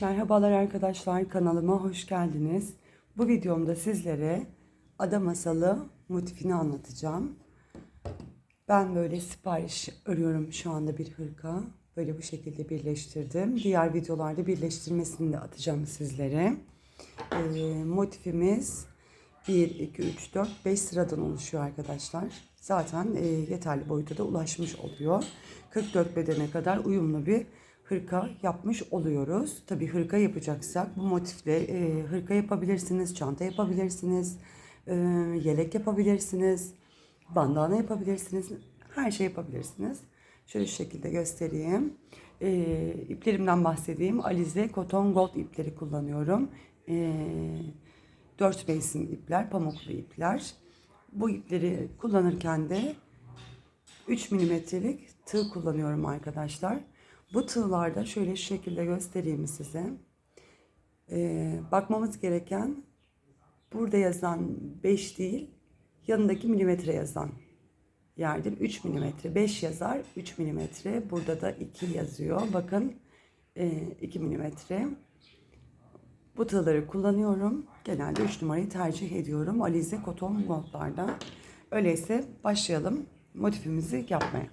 Merhabalar arkadaşlar kanalıma hoş geldiniz. Bu videomda sizlere ada masalı motifini anlatacağım. Ben böyle sipariş örüyorum şu anda bir hırka. Böyle bu şekilde birleştirdim. Diğer videolarda birleştirmesini de atacağım sizlere. Ee, motifimiz 1, 2, 3, 4, 5 sıradan oluşuyor arkadaşlar. Zaten e, yeterli boyuta da ulaşmış oluyor. 44 bedene kadar uyumlu bir hırka yapmış oluyoruz. Tabii hırka yapacaksak bu motifle e, hırka yapabilirsiniz, çanta yapabilirsiniz, e, yelek yapabilirsiniz, bandana yapabilirsiniz, her şey yapabilirsiniz. Şöyle şu şekilde göstereyim. E, iplerimden bahsedeyim. Alize Cotton Gold ipleri kullanıyorum. E, 4 mevsim ipler, pamuklu ipler. Bu ipleri kullanırken de 3 milimetrelik tığ kullanıyorum arkadaşlar. Bu tığlarda şöyle şu şekilde göstereyim size. Ee, bakmamız gereken burada yazan 5 değil yanındaki milimetre yazan yerdir. 3 milimetre 5 yazar 3 milimetre burada da 2 yazıyor. Bakın e, 2 milimetre. Bu tığları kullanıyorum. Genelde 3 numarayı tercih ediyorum. Alize Koton Gold'larda. Öyleyse başlayalım motifimizi yapmaya.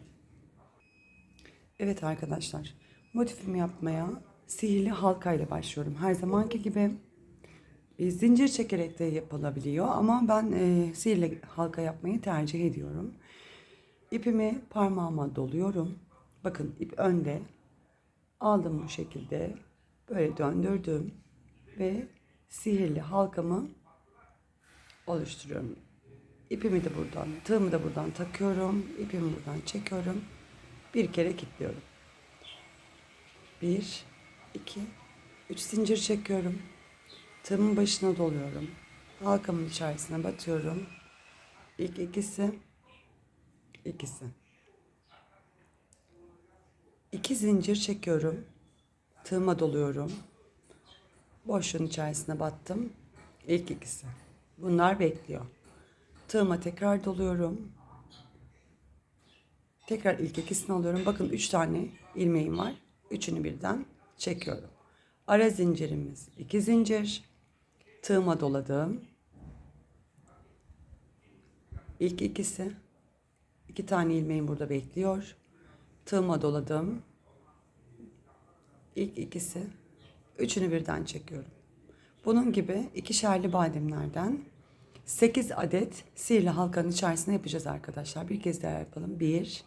Evet arkadaşlar, motifimi yapmaya sihirli halka ile başlıyorum. Her zamanki gibi e, zincir çekerek de yapılabiliyor ama ben e, sihirli halka yapmayı tercih ediyorum. İpimi parmağıma doluyorum. Bakın ip önde. Aldım bu şekilde. Böyle döndürdüm ve sihirli halkamı oluşturuyorum. İpimi de buradan, tığımı da buradan takıyorum. İpimi buradan çekiyorum. Bir kere kilitliyorum. Bir, iki, üç zincir çekiyorum. Tığımın başına doluyorum. Halkamın içerisine batıyorum. İlk ikisi, ikisi. İki zincir çekiyorum. Tığıma doluyorum. Boşluğun içerisine battım. İlk ikisi. Bunlar bekliyor. Tığıma tekrar doluyorum. Tekrar ilk ikisini alıyorum. Bakın 3 tane ilmeğim var. Üçünü birden çekiyorum. Ara zincirimiz 2 zincir. Tığıma doladım. İlk ikisi. iki tane ilmeğim burada bekliyor. Tığıma doladım. İlk ikisi. Üçünü birden çekiyorum. Bunun gibi ikişerli bademlerden 8 adet sihirli halkanın içerisine yapacağız arkadaşlar. Bir kez daha yapalım. 1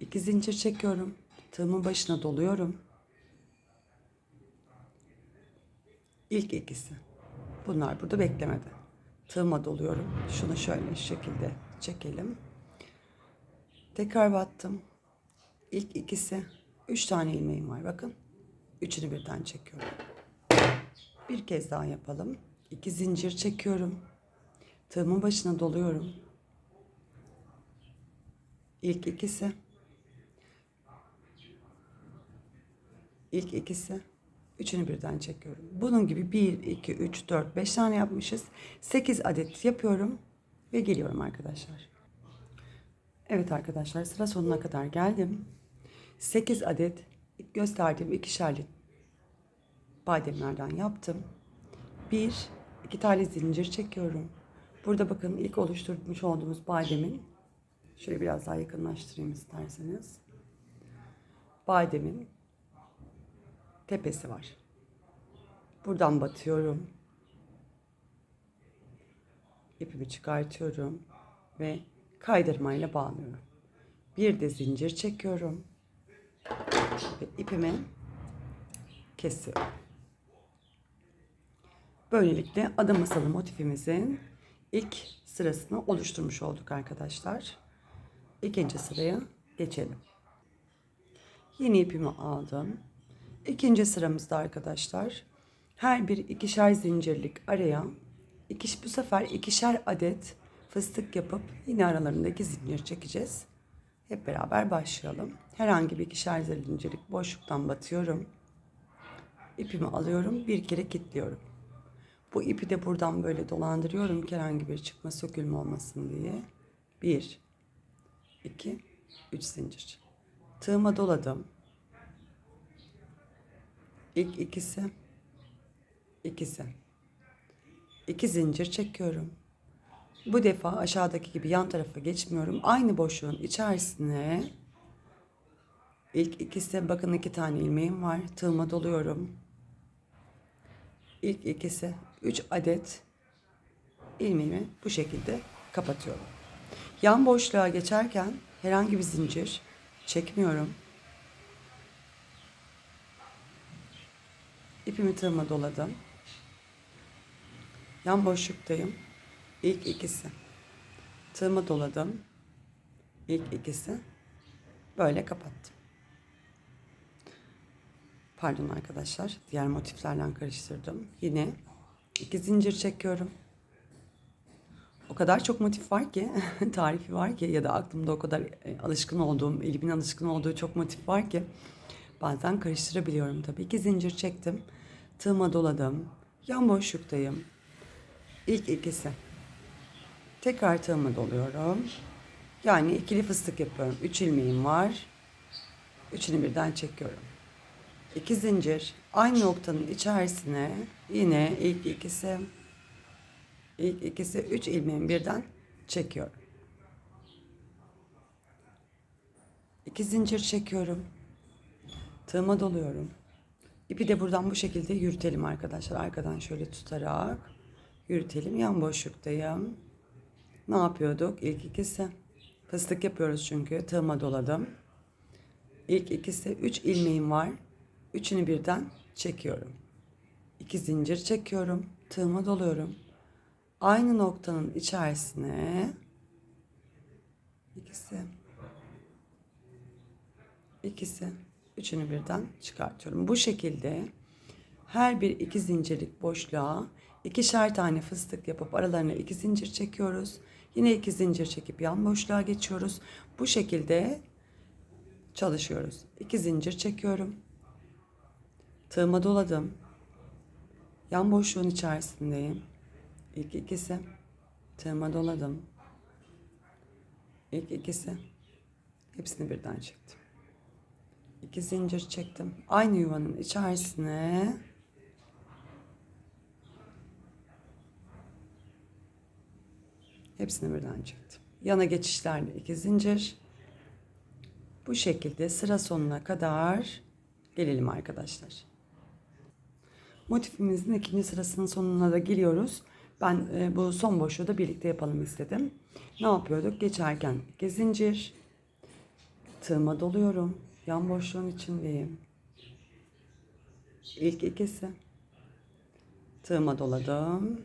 2 zincir çekiyorum. Tığımın başına doluyorum. İlk ikisi. Bunlar burada beklemedi. Tığıma doluyorum. Şunu şöyle şekilde çekelim. Tekrar battım. İlk ikisi. Üç tane ilmeğim var. Bakın. Üçünü birden çekiyorum. Bir kez daha yapalım. İki zincir çekiyorum. Tığımın başına doluyorum. İlk ikisi. İlk ikisi. Üçünü birden çekiyorum. Bunun gibi 1, 2, 3, 4, 5 tane yapmışız. 8 adet yapıyorum ve geliyorum arkadaşlar. Evet arkadaşlar sıra sonuna kadar geldim. 8 adet gösterdiğim ikişerli bademlerden yaptım. 1, 2 tane zincir çekiyorum. Burada bakın ilk oluşturmuş olduğumuz bademin şöyle biraz daha yakınlaştırayım isterseniz. Bademin tepesi var. Buradan batıyorum. İpimi çıkartıyorum ve kaydırmayla bağlıyorum. Bir de zincir çekiyorum ve ipimi kesiyorum. Böylelikle ada masalı motifimizin ilk sırasını oluşturmuş olduk arkadaşlar. İkinci sıraya geçelim. Yeni ipimi aldım. İkinci sıramızda arkadaşlar her bir ikişer zincirlik araya iki, bu sefer ikişer adet fıstık yapıp yine aralarındaki zincir çekeceğiz. Hep beraber başlayalım. Herhangi bir ikişer zincirlik boşluktan batıyorum. İpimi alıyorum. Bir kere kilitliyorum. Bu ipi de buradan böyle dolandırıyorum ki herhangi bir çıkma sökülme olmasın diye. Bir, iki, üç zincir. Tığıma doladım. İlk ikisi. ikisi. İki zincir çekiyorum. Bu defa aşağıdaki gibi yan tarafa geçmiyorum. Aynı boşluğun içerisine ilk ikisi bakın iki tane ilmeğim var. Tığıma doluyorum. İlk ikisi 3 adet ilmeğimi bu şekilde kapatıyorum. Yan boşluğa geçerken herhangi bir zincir çekmiyorum. İpimi tığıma doladım. Yan boşluktayım. İlk ikisi. Tığıma doladım. İlk ikisi. Böyle kapattım. Pardon arkadaşlar. Diğer motiflerle karıştırdım. Yine iki zincir çekiyorum. O kadar çok motif var ki, tarifi var ki ya da aklımda o kadar e, alışkın olduğum, elimin alışkın olduğu çok motif var ki bazen karıştırabiliyorum tabii. İki zincir çektim. Tığıma doladım. Yan boşluktayım. İlk ikisi. Tekrar tığıma doluyorum. Yani ikili fıstık yapıyorum. Üç ilmeğim var. Üçünü birden çekiyorum. İki zincir. Aynı noktanın içerisine yine ilk ikisi ilk ikisi üç ilmeğin birden çekiyorum. İki zincir çekiyorum. Tığıma doluyorum. İpi de buradan bu şekilde yürütelim arkadaşlar. Arkadan şöyle tutarak yürütelim. Yan boşluktayım. Ne yapıyorduk? İlk ikisi. Fıstık yapıyoruz çünkü. Tığıma doladım. İlk ikisi 3 ilmeğim var. Üçünü birden çekiyorum. İki zincir çekiyorum. Tığıma doluyorum. Aynı noktanın içerisine ikisi ikisi üçünü birden çıkartıyorum. Bu şekilde her bir iki zincirlik boşluğa ikişer tane fıstık yapıp aralarına iki zincir çekiyoruz. Yine iki zincir çekip yan boşluğa geçiyoruz. Bu şekilde çalışıyoruz. İki zincir çekiyorum. Tığıma doladım. Yan boşluğun içerisindeyim. İlk ikisi. Tığıma doladım. İlk ikisi. Hepsini birden çektim. İki zincir çektim. Aynı yuvanın içerisine hepsini birden çektim. Yana geçişlerle iki zincir. Bu şekilde sıra sonuna kadar gelelim arkadaşlar. Motifimizin ikinci sırasının sonuna da geliyoruz. Ben e, bu son boşluğu da birlikte yapalım istedim. Ne yapıyorduk? Geçerken iki zincir. Tığıma doluyorum. Yan boşluğun içindeyim. İlk ikisi. Tığıma doladım.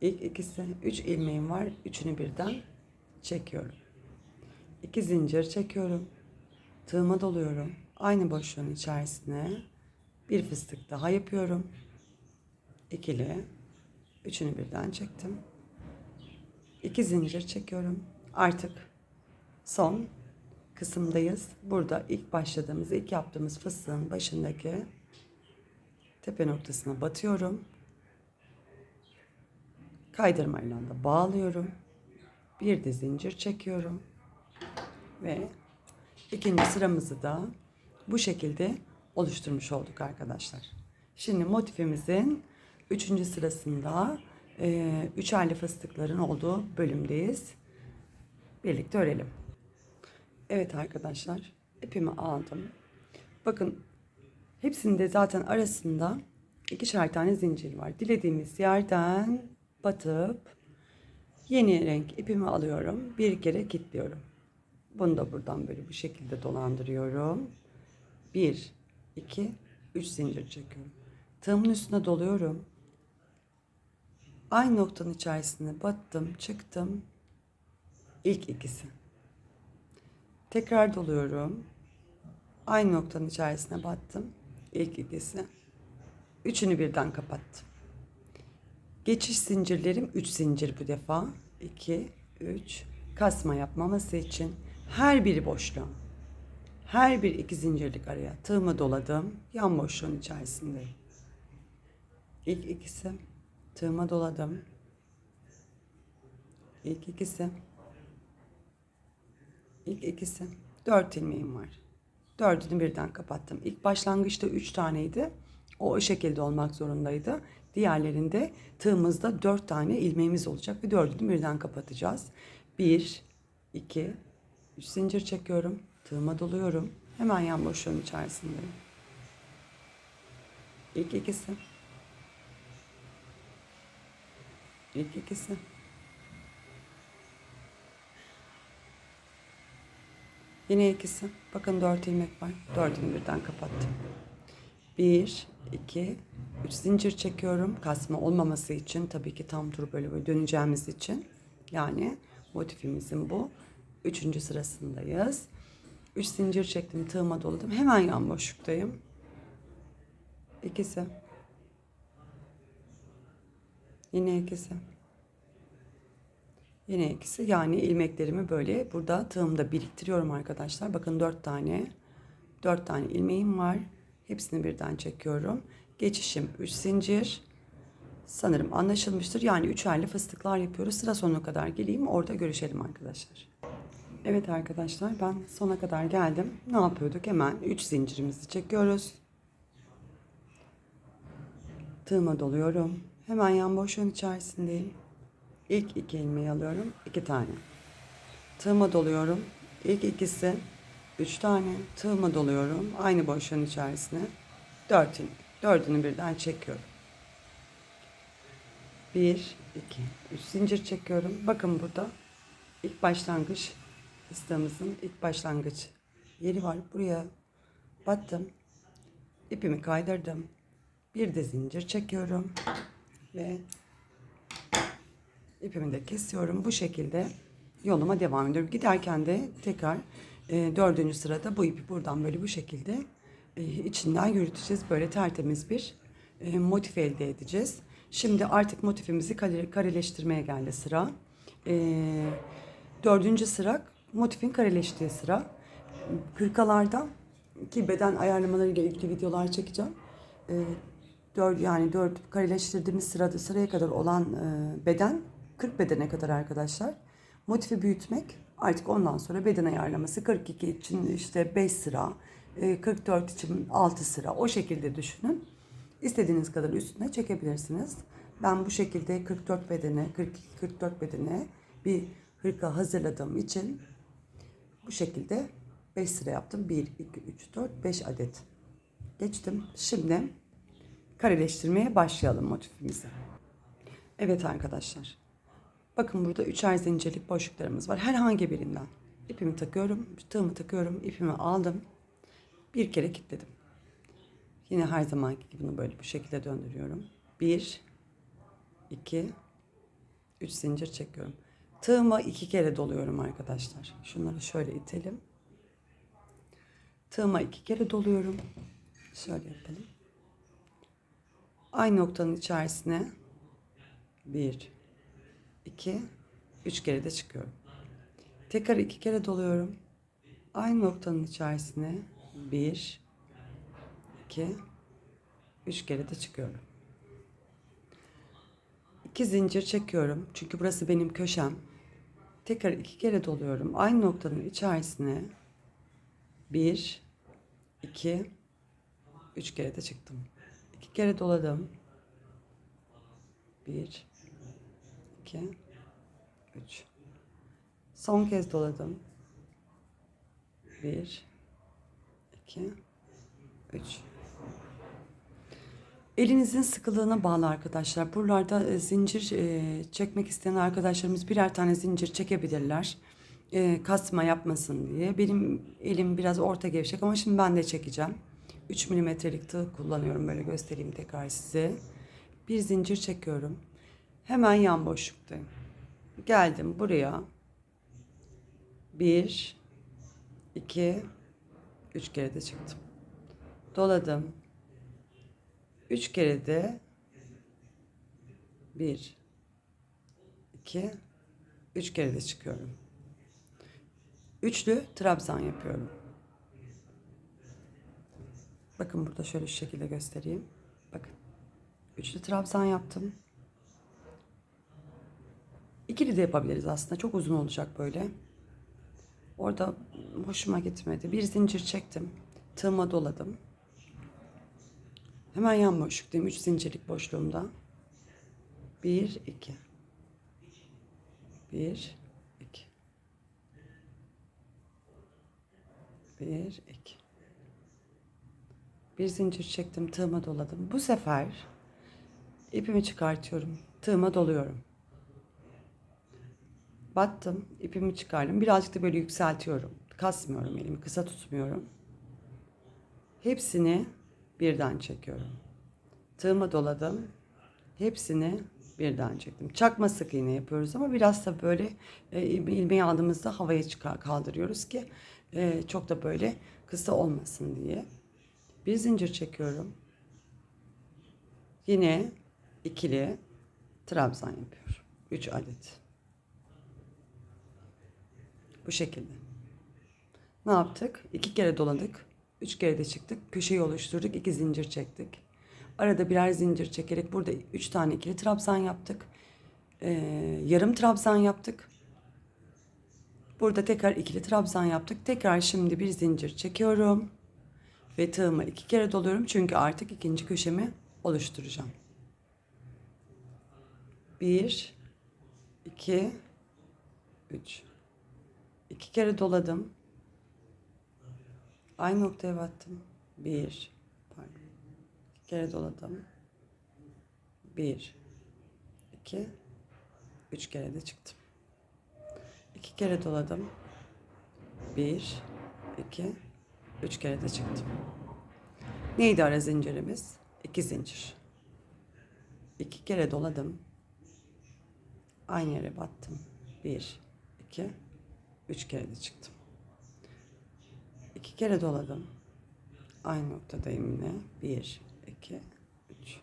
İlk ikisi. Üç ilmeğim var. Üçünü birden çekiyorum. İki zincir çekiyorum. Tığıma doluyorum. Aynı boşluğun içerisine bir fıstık daha yapıyorum. İkili. Üçünü birden çektim. İki zincir çekiyorum. Artık son kısımdayız. Burada ilk başladığımız, ilk yaptığımız fıstığın başındaki tepe noktasına batıyorum. Kaydırmayla da bağlıyorum. Bir de zincir çekiyorum. Ve ikinci sıramızı da bu şekilde oluşturmuş olduk arkadaşlar. Şimdi motifimizin üçüncü sırasında e, üçerli fıstıkların olduğu bölümdeyiz. Birlikte örelim. Evet arkadaşlar ipimi aldım. Bakın hepsinde zaten arasında ikişer tane zincir var. Dilediğimiz yerden batıp yeni renk ipimi alıyorum. Bir kere kilitliyorum. Bunu da buradan böyle bu şekilde dolandırıyorum. Bir, iki, üç zincir çekiyorum. Tığımın üstüne doluyorum. Aynı noktanın içerisine battım, çıktım. İlk ikisi. Tekrar doluyorum. Aynı noktanın içerisine battım. İlk ikisi. Üçünü birden kapattım. Geçiş zincirlerim 3 zincir bu defa. 2, 3. Kasma yapmaması için her biri boşluğa. Her bir iki zincirlik araya tığımı doladım. Yan boşluğun içerisindeyim. İlk ikisi tığıma doladım. İlk ikisi. İlk ikisi. Dört ilmeğim var. Dördünü birden kapattım. İlk başlangıçta üç taneydi. O o şekilde olmak zorundaydı. Diğerlerinde tığımızda dört tane ilmeğimiz olacak ve dördünü birden kapatacağız. Bir, iki, üç zincir çekiyorum. Tığıma doluyorum. Hemen yan boşluğun içerisindeyim. İlk ikisi. İlk ikisi. Yine ikisi. Bakın dört ilmek var. Dördünü birden kapattım. Bir, iki, üç zincir çekiyorum. Kasma olmaması için tabii ki tam tur böyle böyle döneceğimiz için. Yani motifimizin bu. Üçüncü sırasındayız. Üç zincir çektim, tığıma doladım. Hemen yan boşluktayım. İkisi. Yine ikisi. Yine ikisi yani ilmeklerimi böyle burada tığımda biriktiriyorum arkadaşlar. Bakın dört tane. Dört tane ilmeğim var. Hepsini birden çekiyorum. Geçişim 3 zincir. Sanırım anlaşılmıştır. Yani üçerli fıstıklar yapıyoruz. Sıra sonuna kadar geleyim. Orada görüşelim arkadaşlar. Evet arkadaşlar ben sona kadar geldim. Ne yapıyorduk? Hemen 3 zincirimizi çekiyoruz. Tığıma doluyorum. Hemen yan boşluğun içerisindeyim. İlk iki ilmeği alıyorum. iki tane. Tığıma doluyorum. İlk ikisi üç tane. Tığıma doluyorum. Aynı boşluğun içerisine. Dört ilmek. Dördünü birden çekiyorum. Bir, iki, üç zincir çekiyorum. Bakın burada ilk başlangıç fıstığımızın ilk başlangıç yeri var. Buraya battım. İpimi kaydırdım. Bir de zincir çekiyorum. Ve ipimi de kesiyorum. Bu şekilde yoluma devam ediyorum. Giderken de tekrar e, dördüncü sırada bu ipi buradan böyle bu şekilde e, içinden yürüteceğiz. Böyle tertemiz bir e, motif elde edeceğiz. Şimdi artık motifimizi kare, kareleştirmeye geldi sıra. E, dördüncü sıra motifin kareleştiği sıra. Kırkalarda ki beden ayarlamalarıyla ilgili videolar çekeceğim. E, dört, yani dört kareleştirdiğimiz sırada sıraya kadar olan e, beden 40 bedene kadar arkadaşlar. Motifi büyütmek artık ondan sonra beden ayarlaması 42 için işte 5 sıra, e, 44 için 6 sıra o şekilde düşünün. İstediğiniz kadar üstüne çekebilirsiniz. Ben bu şekilde 44 bedene, 42-44 bedene bir hırka hazırladığım için bu şekilde 5 sıra yaptım. 1, 2, 3, 4, 5 adet. Geçtim. Şimdi kareleştirmeye başlayalım motifimizi. Evet arkadaşlar. Bakın burada üçer zincirlik boşluklarımız var. Herhangi birinden ipimi takıyorum, tığımı takıyorum, ipimi aldım. Bir kere kilitledim. Yine her zamanki gibi bunu böyle bu şekilde döndürüyorum. Bir, iki, üç zincir çekiyorum. Tığıma iki kere doluyorum arkadaşlar. Şunları şöyle itelim. Tığıma iki kere doluyorum. Şöyle yapalım. Aynı noktanın içerisine bir, iki, üç kere de çıkıyorum. Tekrar iki kere doluyorum. Aynı noktanın içerisine bir, iki, üç kere de çıkıyorum. İki zincir çekiyorum. Çünkü burası benim köşem. Tekrar iki kere doluyorum. Aynı noktanın içerisine bir, iki, üç kere de çıktım. Kere doladım. Bir, iki, üç. Son kez doladım. Bir, iki, üç. Elinizin sıkılığına bağlı arkadaşlar. Buralarda e, zincir e, çekmek isteyen arkadaşlarımız birer tane zincir çekebilirler. E, kasma yapmasın diye. Benim elim biraz orta gevşek ama şimdi ben de çekeceğim. 3 milimetrelik tığ kullanıyorum. Böyle göstereyim tekrar size. Bir zincir çekiyorum. Hemen yan boşluktayım. Geldim buraya. Bir, iki, üç kere de çıktım. Doladım. Üç kere de bir, iki, üç kere de çıkıyorum. Üçlü trabzan yapıyorum. Bakın burada şöyle şu şekilde göstereyim. Bakın. Üçlü trabzan yaptım. İkili de yapabiliriz aslında. Çok uzun olacak böyle. Orada hoşuma gitmedi. Bir zincir çektim. Tığıma doladım. Hemen yan boşluktayım. 3 zincirlik boşluğumda. 1 2 1 2 1 2 Bir zincir çektim, tığıma doladım. Bu sefer ipimi çıkartıyorum. Tığıma doluyorum. Battım, ipimi çıkardım. Birazcık da böyle yükseltiyorum. Kasmıyorum elimi, kısa tutmuyorum. Hepsini birden çekiyorum. Tığıma doladım. Hepsini birden çektim. Çakma sık iğne yapıyoruz ama biraz da böyle e, ilmeği aldığımızda havaya çıkar, kaldırıyoruz ki e, çok da böyle kısa olmasın diye. Bir zincir çekiyorum. Yine ikili trabzan yapıyorum. 3 adet. Bu şekilde. Ne yaptık? İki kere doladık. Üç kere de çıktık. Köşeyi oluşturduk. iki zincir çektik. Arada birer zincir çekerek burada üç tane ikili trabzan yaptık. Ee, yarım trabzan yaptık. Burada tekrar ikili trabzan yaptık. Tekrar şimdi bir zincir çekiyorum. Ve tığımı iki kere doluyorum. Çünkü artık ikinci köşemi oluşturacağım. Bir, iki, üç. İki kere doladım. Aynı noktaya battım. Bir, pardon. İki kere doladım. Bir, iki, üç kere de çıktım. İki kere doladım. Bir, iki, üç kere de çıktım. Neydi ara zincirimiz? İki zincir. İki kere doladım. Aynı yere battım. Bir, iki, üç kere de çıktım. İki kere doladım. Aynı noktadayım yine. Bir, iki, üç.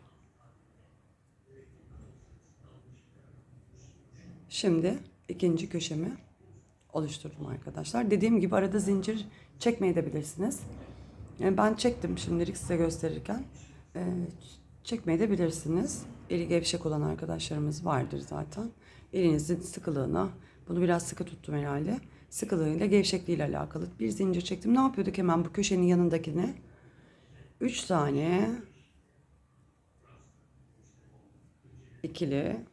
Şimdi ikinci köşemi oluşturdum arkadaşlar. Dediğim gibi arada zincir çekmeye de bilirsiniz. Yani ben çektim şimdilik size gösterirken. Ee, çekmeye de bilirsiniz. Eli gevşek olan arkadaşlarımız vardır zaten. Elinizin sıkılığına, bunu biraz sıkı tuttum herhalde. Sıkılığıyla gevşekliğiyle alakalı bir zincir çektim. Ne yapıyorduk hemen bu köşenin yanındakine? Üç tane ikili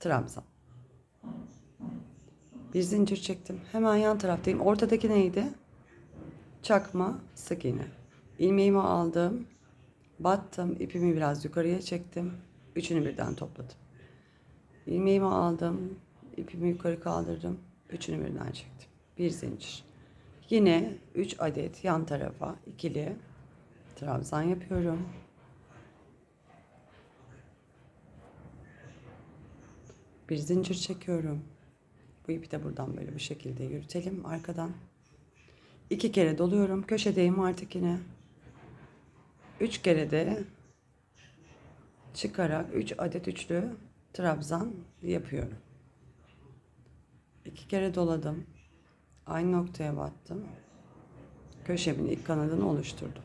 trabzan. Bir zincir çektim. Hemen yan taraftayım. Ortadaki neydi? Çakma sık iğne. İlmeğimi aldım. Battım. ipimi biraz yukarıya çektim. Üçünü birden topladım. İlmeğimi aldım. ipimi yukarı kaldırdım. Üçünü birden çektim. Bir zincir. Yine 3 adet yan tarafa ikili trabzan yapıyorum. Bir zincir çekiyorum. Bu ipi de buradan böyle bu şekilde yürütelim arkadan. İki kere doluyorum. Köşedeyim artık yine. Üç kere de çıkarak üç adet üçlü trabzan yapıyorum. İki kere doladım. Aynı noktaya battım. Köşemin ilk kanadını oluşturdum.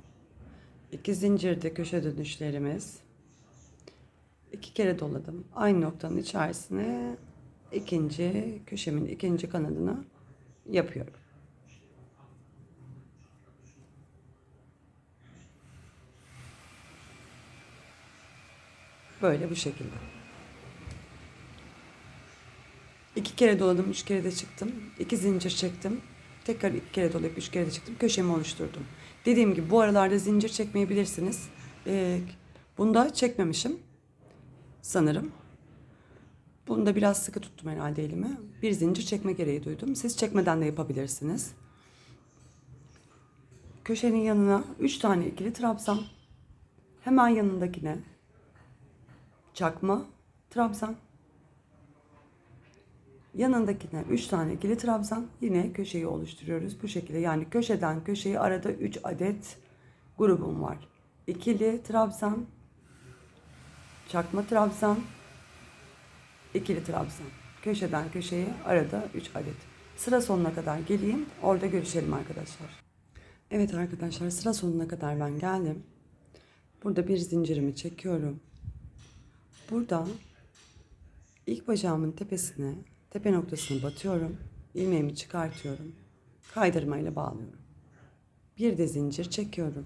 İki zincirde köşe dönüşlerimiz. İki kere doladım. Aynı noktanın içerisine ikinci köşemin ikinci kanadını yapıyorum. Böyle bu şekilde. İki kere doladım, üç kere de çıktım. İki zincir çektim. Tekrar iki kere dolayıp üç kere de çıktım. Köşemi oluşturdum. Dediğim gibi bu aralarda zincir çekmeyebilirsiniz. Ee, bunda çekmemişim. Sanırım. Bunda biraz sıkı tuttum herhalde elimi. Bir zincir çekme gereği duydum. Siz çekmeden de yapabilirsiniz. Köşenin yanına üç tane ikili trabzan. Hemen yanındakine çakma trabzan. Yanındakine 3 tane ikili trabzan yine köşeyi oluşturuyoruz bu şekilde. Yani köşeden köşeyi arada 3 adet grubum var. İkili trabzan, çakma trabzan, ikili trabzan. Köşeden köşeye arada 3 adet. Sıra sonuna kadar geleyim. Orada görüşelim arkadaşlar. Evet arkadaşlar sıra sonuna kadar ben geldim. Burada bir zincirimi çekiyorum. Burada ilk bacağımın tepesine Tepe noktasını batıyorum. ilmeğimi çıkartıyorum. Kaydırmayla bağlıyorum. Bir de zincir çekiyorum.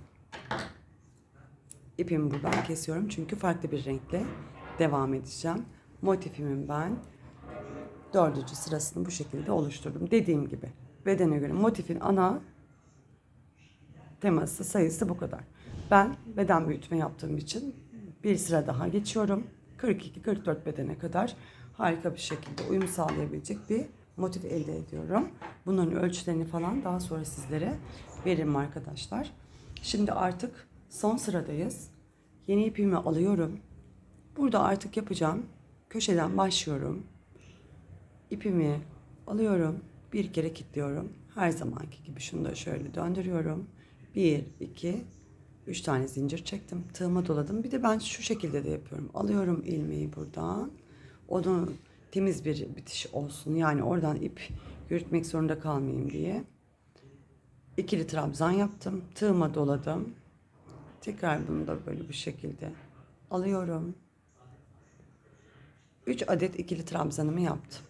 ipimi buradan kesiyorum çünkü farklı bir renkle devam edeceğim. Motifimin ben dördüncü sırasını bu şekilde oluşturdum. Dediğim gibi bedene göre motifin ana teması sayısı bu kadar. Ben beden büyütme yaptığım için bir sıra daha geçiyorum. 42-44 bedene kadar harika bir şekilde uyum sağlayabilecek bir motif elde ediyorum. Bunların ölçülerini falan daha sonra sizlere veririm arkadaşlar. Şimdi artık son sıradayız. Yeni ipimi alıyorum. Burada artık yapacağım. Köşeden başlıyorum. İpimi alıyorum. Bir kere kilitliyorum. Her zamanki gibi şunu da şöyle döndürüyorum. Bir, iki, üç tane zincir çektim. Tığıma doladım. Bir de ben şu şekilde de yapıyorum. Alıyorum ilmeği buradan. Onu temiz bir bitiş olsun. Yani oradan ip yürütmek zorunda kalmayayım diye. İkili trabzan yaptım. Tığıma doladım. Tekrar bunu da böyle bu şekilde alıyorum. 3 adet ikili trabzanımı yaptım.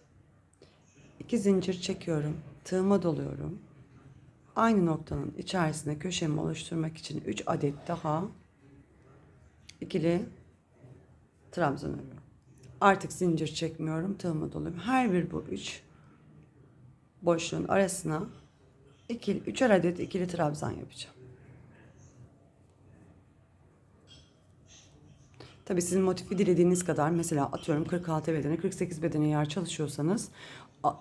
2 zincir çekiyorum. Tığıma doluyorum. Aynı noktanın içerisine köşemi oluşturmak için 3 adet daha ikili trabzan örüyorum. Artık zincir çekmiyorum. Tığıma doluyorum. Her bir bu 3 boşluğun arasına 2 3'er adet ikili trabzan yapacağım. Tabii sizin motifi dilediğiniz kadar mesela atıyorum 46 bedene 48 bedene yer çalışıyorsanız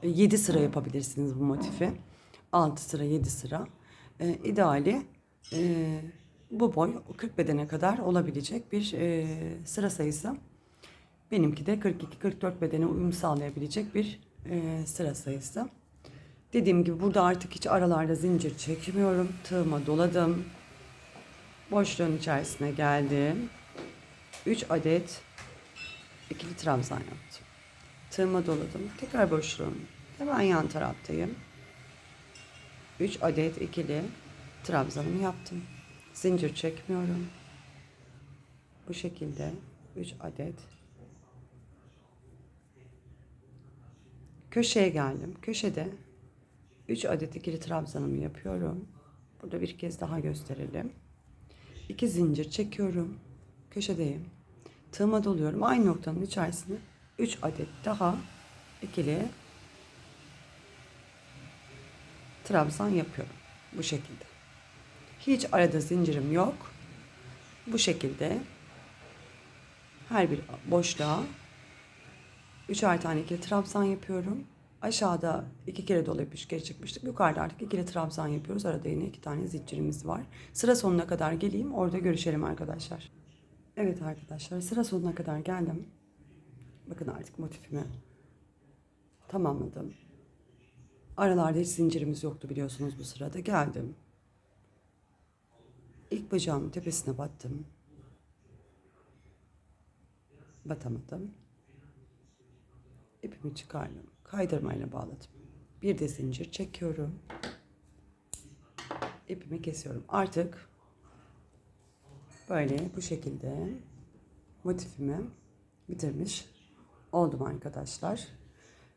7 sıra yapabilirsiniz bu motifi. 6 sıra 7 sıra. Ee, ideali e, bu boy 40 bedene kadar olabilecek bir e, sıra sayısı. Benimki de 42-44 bedene uyum sağlayabilecek bir e, sıra sayısı. Dediğim gibi burada artık hiç aralarda zincir çekmiyorum. Tığıma doladım. Boşluğun içerisine geldim. 3 adet ikili trabzan yaptım. Tığıma doladım. Tekrar boşluğum. Hemen yan taraftayım. 3 adet ikili trabzanımı yaptım. Zincir çekmiyorum. Bu şekilde 3 adet köşeye geldim. Köşede 3 adet ikili trabzanımı yapıyorum. Burada bir kez daha gösterelim. 2 zincir çekiyorum köşedeyim. Tığıma doluyorum. Aynı noktanın içerisine 3 adet daha ikili trabzan yapıyorum. Bu şekilde. Hiç arada zincirim yok. Bu şekilde her bir boşluğa üçer tane ikili trabzan yapıyorum. Aşağıda iki kere dolayıp üç kere çıkmıştık. Yukarıda artık ikili trabzan yapıyoruz. Arada yine iki tane zincirimiz var. Sıra sonuna kadar geleyim. Orada görüşelim arkadaşlar. Evet arkadaşlar sıra sonuna kadar geldim. Bakın artık motifimi tamamladım. Aralarda hiç zincirimiz yoktu biliyorsunuz bu sırada. Geldim. İlk bacağımın tepesine battım. Batamadım. İpimi çıkardım. Kaydırmayla bağladım. Bir de zincir çekiyorum. İpimi kesiyorum. Artık Böyle bu şekilde motifimi bitirmiş oldum arkadaşlar.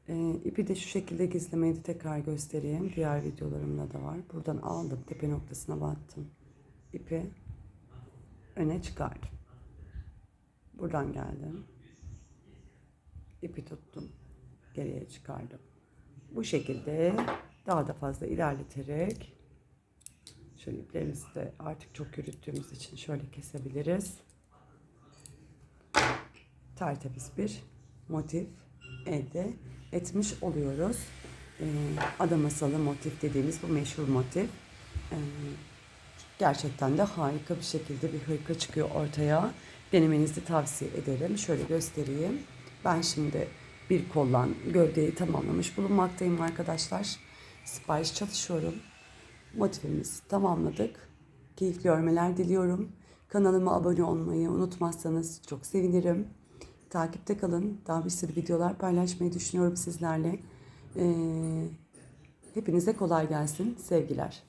Ee, ipi de şu şekilde gizlemeyi de tekrar göstereyim. Diğer videolarımda da var. Buradan aldım. Tepe noktasına battım. İpi öne çıkardım. Buradan geldim. İpi tuttum. Geriye çıkardım. Bu şekilde daha da fazla ilerleterek Şöyle iplerimizi de artık çok yürüttüğümüz için şöyle kesebiliriz. Tertemiz bir motif elde etmiş oluyoruz. Ee, ada masalı motif dediğimiz bu meşhur motif. Ee, gerçekten de harika bir şekilde bir hırka çıkıyor ortaya. Denemenizi tavsiye ederim. Şöyle göstereyim. Ben şimdi bir kollan gövdeyi tamamlamış bulunmaktayım arkadaşlar. Sipariş çalışıyorum motifimizi tamamladık. Keyifli örmeler diliyorum. Kanalıma abone olmayı unutmazsanız çok sevinirim. Takipte kalın. Daha bir sürü videolar paylaşmayı düşünüyorum sizlerle. Ee, hepinize kolay gelsin. Sevgiler.